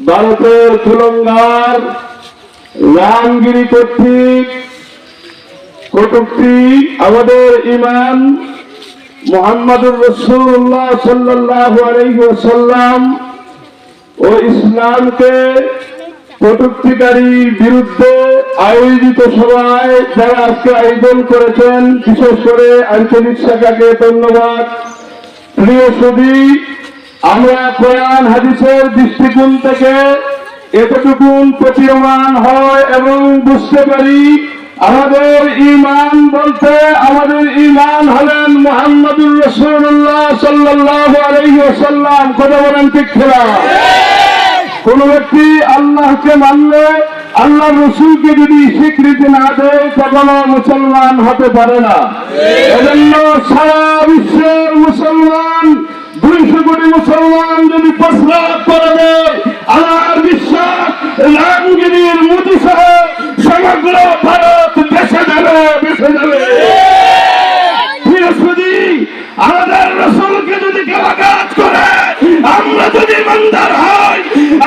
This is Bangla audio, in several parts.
ভারতের কুলঙ্গার রামগিরি কর্তৃক কটুক্তি, আমাদের ইমান মোহাম্মদুর রসুল্লাহ সাল্লাহ আলহিসাল্লাম ও ইসলামকে কটুক্তিকারীর বিরুদ্ধে আয়োজিত সভায় যারা আজকে আয়োজন করেছেন, বিশেষ করে আঞ্চলিক শাখাকে ধন্যবাদ। প্রিয় সুদী আমরা কোরআন হাদিসের দৃষ্টিকোণ থেকে এতটুকুন প্রতীয়মান হয় এবং বুঝতে পারি, আমাদের ইমান বলতে আমাদের ইমান হলেন মোহাম্মদুর রসুল্লাহ সাল্লাহ আলহি ওসাল্লাম কথা বলেন ঠিক খেলা কোন ব্যক্তি আল্লাহকে মানলে, আল্লাহ রসুলকে যদি স্বীকৃতি না দেয়, কখনো মুসলমান হতে পারে না। এজন্য সারা বিশ্বের মুসলমান কোটি মুসলমান যদি প্রস্রাব করে দেয় আমার বিশ্বাস, রামগিরির মোদী সহ সমগ্র ভারত দেশে যাবে দেশে যাবে। বৃহস্পতি, আমাদের রসুলকে যদি গালাগাজ করে, আমরা যদি ইমানদার হই,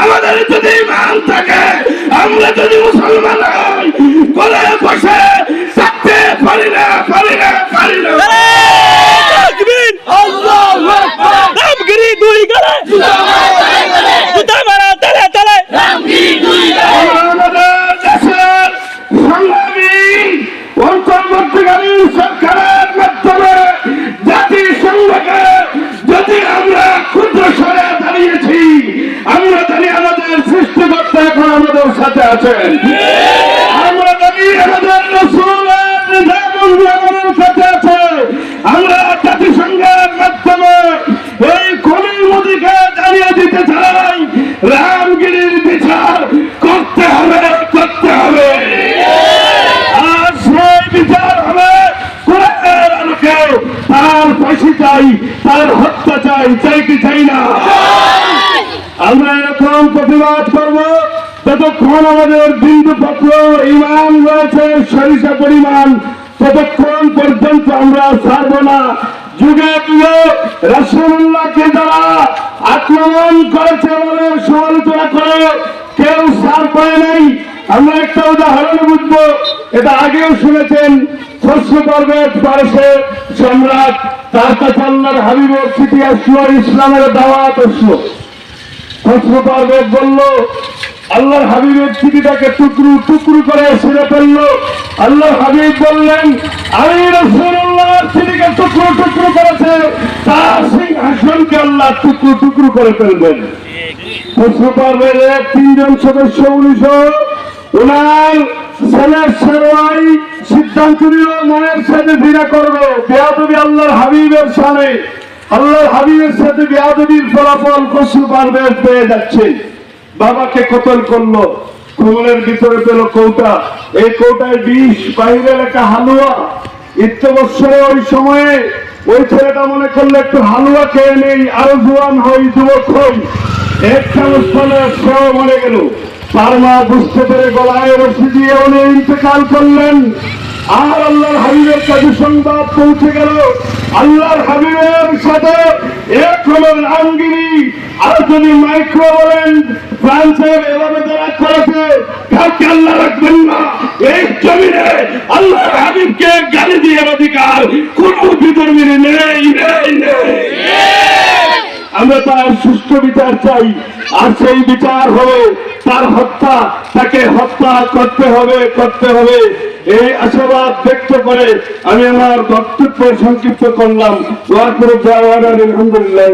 আমাদের যদি ইমান থাকে, আমরা যদি মুসলমান হই, কোলে বসে থাকতে পারি না পারি না পারি না রামগিরি দুই গলে জুতা মারা তালে তালে আমাদের দেশের সংগ্রামী অন্তর্বর্তীকালীন সরকারের মাধ্যমে জাতিসংঘকে যদি আমরা ক্ষুদ্র স্বরে দাঁড়িয়েছি আমরা জানি আমাদের সৃষ্টিকর্তা এখন আমাদের সাথে আছেন। আমরা জানি আমাদের রসুলের সাথে আমরা জাতিসংঘের মাধ্যমে এই খনি মোদীকে জানিয়ে দিতে চাই, রামগিরির বিচার করতে হবে করতে হবে। আর সেই বিচার হবে কোরআনের আলোকে। তার ফাঁসি চাই, তার হত্যা চাই চাই কি চাই না? আমরা এরকম প্রতিবাদ করব। ততক্ষণ আমাদের বিন্দু পত্র ইমান রয়েছে, সরিষা পরিমাণ, ততক্ষণ পর্যন্ত আমরা ছাড়ব না। যুগে যুগে রসুল্লাহকে যারা আক্রমণ করেছে বলে সমালোচনা করে, কেউ সার পায় নাই। আমরা একটা উদাহরণ বুঝব। এটা আগেও শুনেছেন, খসরু পর্বত পারসে সম্রাট তার কাছে আল্লাহর হাবিবের চিঠি আসলো ইসলামের দাওয়াত আসলো খসরু পারভেজ বলল, আল্লাহর হাবিবের চিঠিটাকে টুকরু টুকরু করে ছিঁড়ে ফেলল। আল্লাহর হাবিব বললেন, আমি রসুল্লাহর চিঠিকে টুকরো টুকরো করেছে তার সিংহাসনকে আল্লাহ টুকরো টুকরো করে ফেলবেন। খসরু পারভেজের তিনজন সদস্য উনিশ ওনার ছেলের সেরোয়াই সিদ্ধান্ত নিল মায়ের সাথে ভিড়া করবে। বেয়াদবি আল্লাহর হাবিবের সামনে। আল্লাহর হাবিবের সাথে বেয়াদবির ফলাফল খসরু পারভেজ পেয়ে যাচ্ছে। বাবাকে কতল করল কোমরের ভিতরে পেল কৌটা। এই কৌটায় বিষ বাইরে লেখা হালুয়া। ইত্যবৎসরে ওই সময়ে ওই ছেলেটা মনে করলে, একটু হালুয়া খেয়ে নেই, আরও জোয়ান হই, যুবক হই। এক চামচ সেও মরে গেল। তার মা বুঝতে পেরে গলায় রশি দিয়ে উনি ইন্তেকাল করলেন। আর আল্লাহর হাবিবের কাছে সংবাদ পৌঁছে গেল। আল্লাহর হাবিবের সাথে এক রামগিরি আর যদি মাইক্রো বলেন ফ্রান্সের এভাবে যারা করেছে কাউকে আল্লাহ রাখবেন না। এই জমিনে আল্লাহর হাবিবকে গালি দিয়ে অধিকার কোন বিধর্মীর নেই নেই নেই। আমরা তার সুস্থ বিচার চাই, আর সেই বিচার হবে তার হত্যা, তাকে হত্যা করতে হবে করতে হবে। এই আশাবাদ ব্যক্ত করে আমি আমার বক্তব্য সংক্ষিপ্ত করলাম। আলহামদুলিল্লাহ